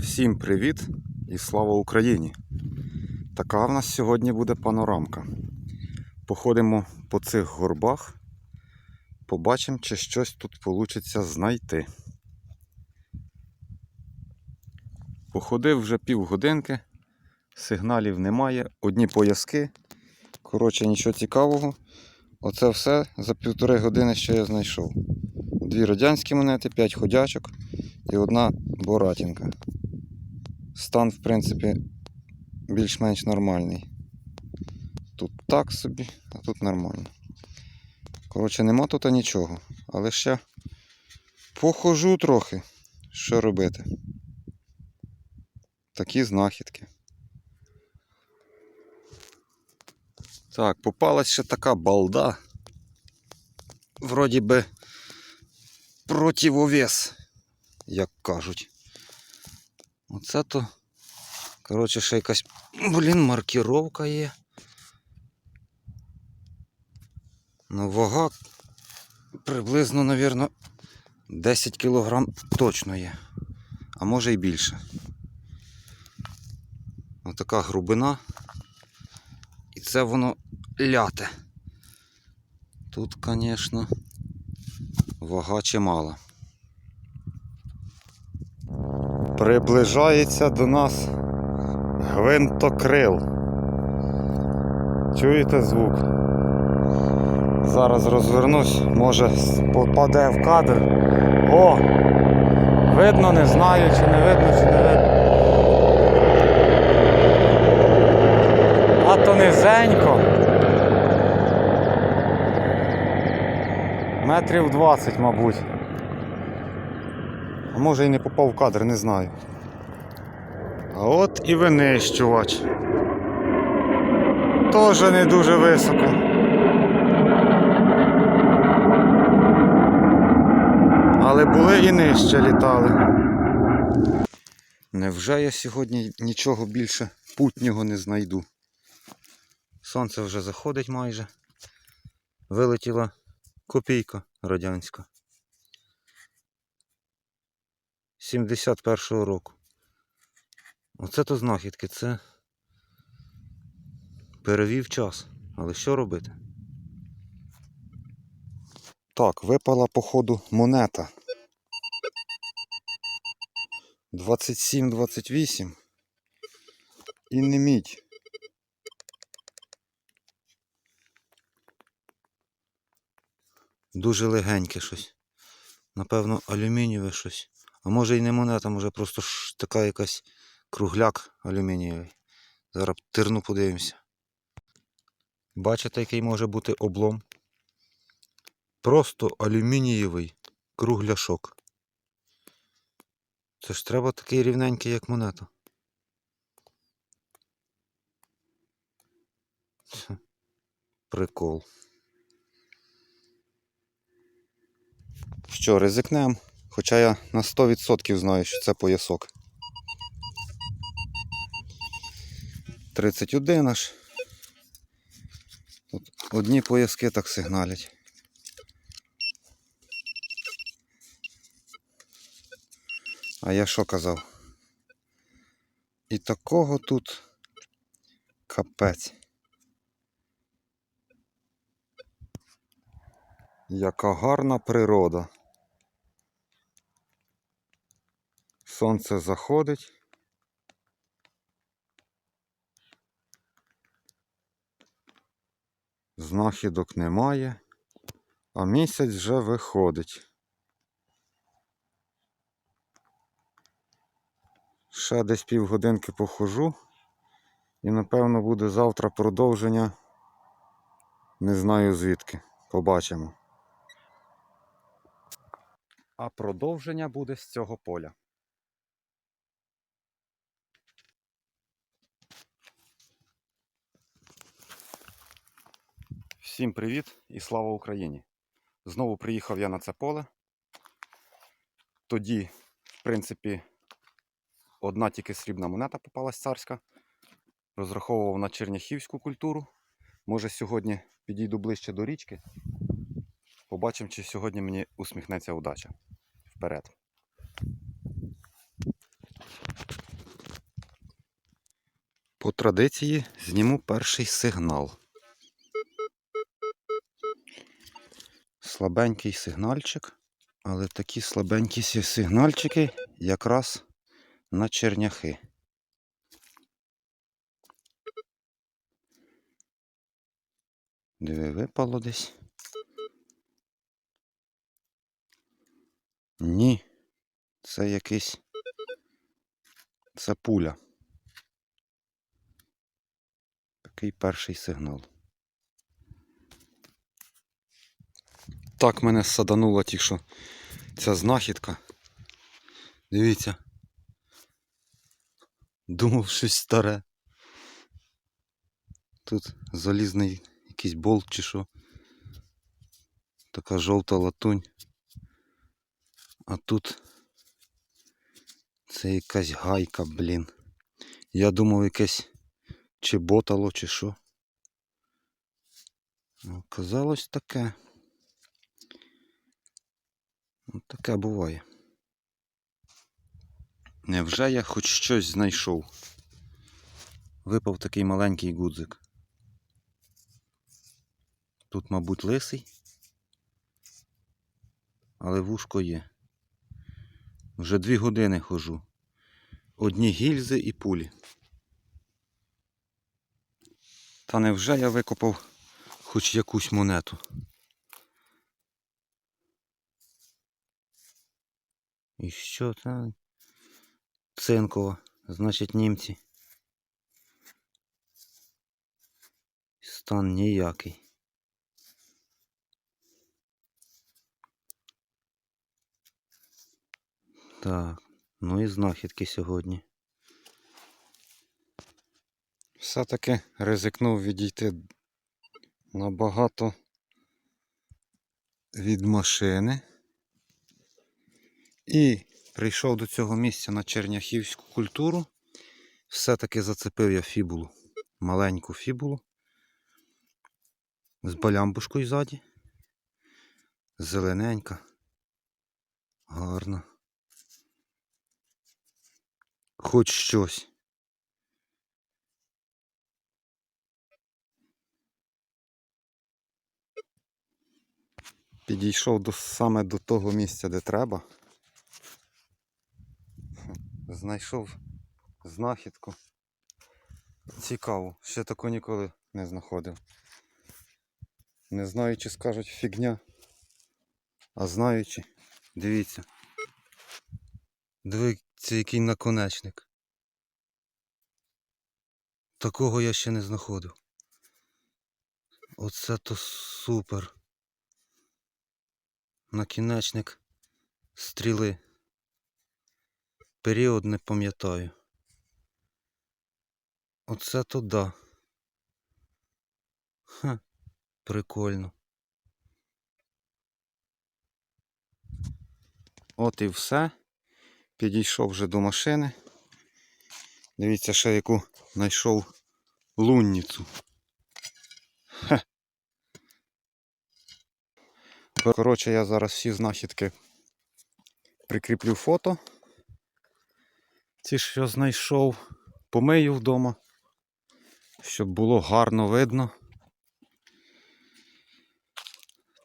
Всім привіт і слава Україні! Така в нас сьогодні буде панорамка. Походимо по цих горбах, побачимо, чи щось тут вийде знайти. Походив вже півгодинки, сигналів немає, одні пояски. Коротше, нічого цікавого. Оце все за півтори години, що я знайшов. Дві радянські монети, п'ять ходячок і одна боратінка. Стан, в принципі, більш-менш нормальний. Тут так собі, а тут нормально. Коротше, нема тут нічого. Але ще похожу трохи. Що робити? Такі знахідки. Так, попалась ще така балда. Вроді би противовес, як кажуть. Оце то. Коротше, ще якась, блін, маркіровка є. Ну, вага приблизно, навірно, 10 кг точно є. А може і більше. Отака грубина. І це воно ляте. Тут, звісно, вага чимала. Приближається до нас гвинтокрил. Чуєте звук? Зараз розвернусь, може попаде в кадр. О! Видно, не знаю, чи не видно, чи не видно. А то низенько. Метрів 20, мабуть. Може і не попав в кадр, не знаю. А от і винищувач. Тоже не дуже високо. Але були і нижче літали. Невже я сьогодні нічого більше путнього не знайду? Сонце вже заходить майже. Вилетіла копійка радянська. 71-го року. Оце то знахідки, це перевів час. Але що робити? Так, випала походу монета. 27-28. І не мідь. Дуже легеньке щось. Напевно, алюмінієве щось. А може і не монета, може просто ж така якась кругляк алюмінієвий. Зараз тирну подивимося. Бачите, який може бути облом? Просто алюмінієвий кругляшок. Це ж треба такий рівненький, як монета. Прикол. Що, ризикнем? Хоча я на 100% знаю, що це поясок. 31 аж. Тут одні пояски так сигналять. А я що казав? І такого тут капець. Яка гарна природа. Сонце заходить. Знахідок немає, а місяць вже виходить. Ще десь півгодинки похожу. І напевно буде завтра продовження. Не знаю звідки. Побачимо. А продовження буде з цього поля. Всім привіт і слава Україні! Знову приїхав я на це поле. Тоді, в принципі, одна тільки срібна монета попалась царська. Розраховував на черняхівську культуру. Може сьогодні підійду ближче до річки. Побачимо, чи сьогодні мені усміхнеться удача. Вперед. По традиції зніму перший сигнал. Слабенький сигнальчик, але такі слабенькі сигнальчики якраз на черняхи. Диви, випало десь. Ні. Це якийсь. Це пуля. Такий перший сигнал. Так мене саданула ті, що ця знахідка. Дивіться. Думав щось старе. Тут залізний якийсь болт чи що. Така жовта латунь. А тут це якась гайка, блін. Я думав якесь чи ботало, чи що. Оказалось таке. От таке буває. Невже я хоч щось знайшов? Випав такий маленький гудзик. Тут, мабуть, лисий. Але вушко є. Вже дві години хожу. Одні гільзи і пулі. Та невже я викопав хоч якусь монету? І що це? Цинкова, значить німці. Стан ніякий. Так, ну і знахідки сьогодні. Все-таки ризикнув відійти набагато від машини. І прийшов до цього місця на черняхівську культуру. Все-таки зацепив я фібулу. Маленьку фібулу. З балямбушкою ззаді. Зелененька. Гарна. Хоч щось. Підійшов до, саме до того місця, де треба. Знайшов знахідку. Цікаво, ще таку ніколи не знаходив. Не знаю, чи скажуть фігня. А знаючи, дивіться. Дивіться, який наконечник. Такого я ще не знаходив. Оце то супер. Накінечник стріли. Період не пам'ятаю. Оце то да. Ха, прикольно. От і все. Підійшов вже до машини. Дивіться, ще яку знайшов лунницю. Хе. Коротше, я зараз всі знахідки прикріплю фото. Ті, що знайшов, помию вдома, щоб було гарно видно.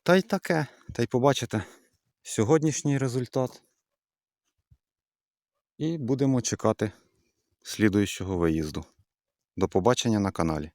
Та й таке. Та й побачите сьогоднішній результат. І будемо чекати слідуючого виїзду. До побачення на каналі.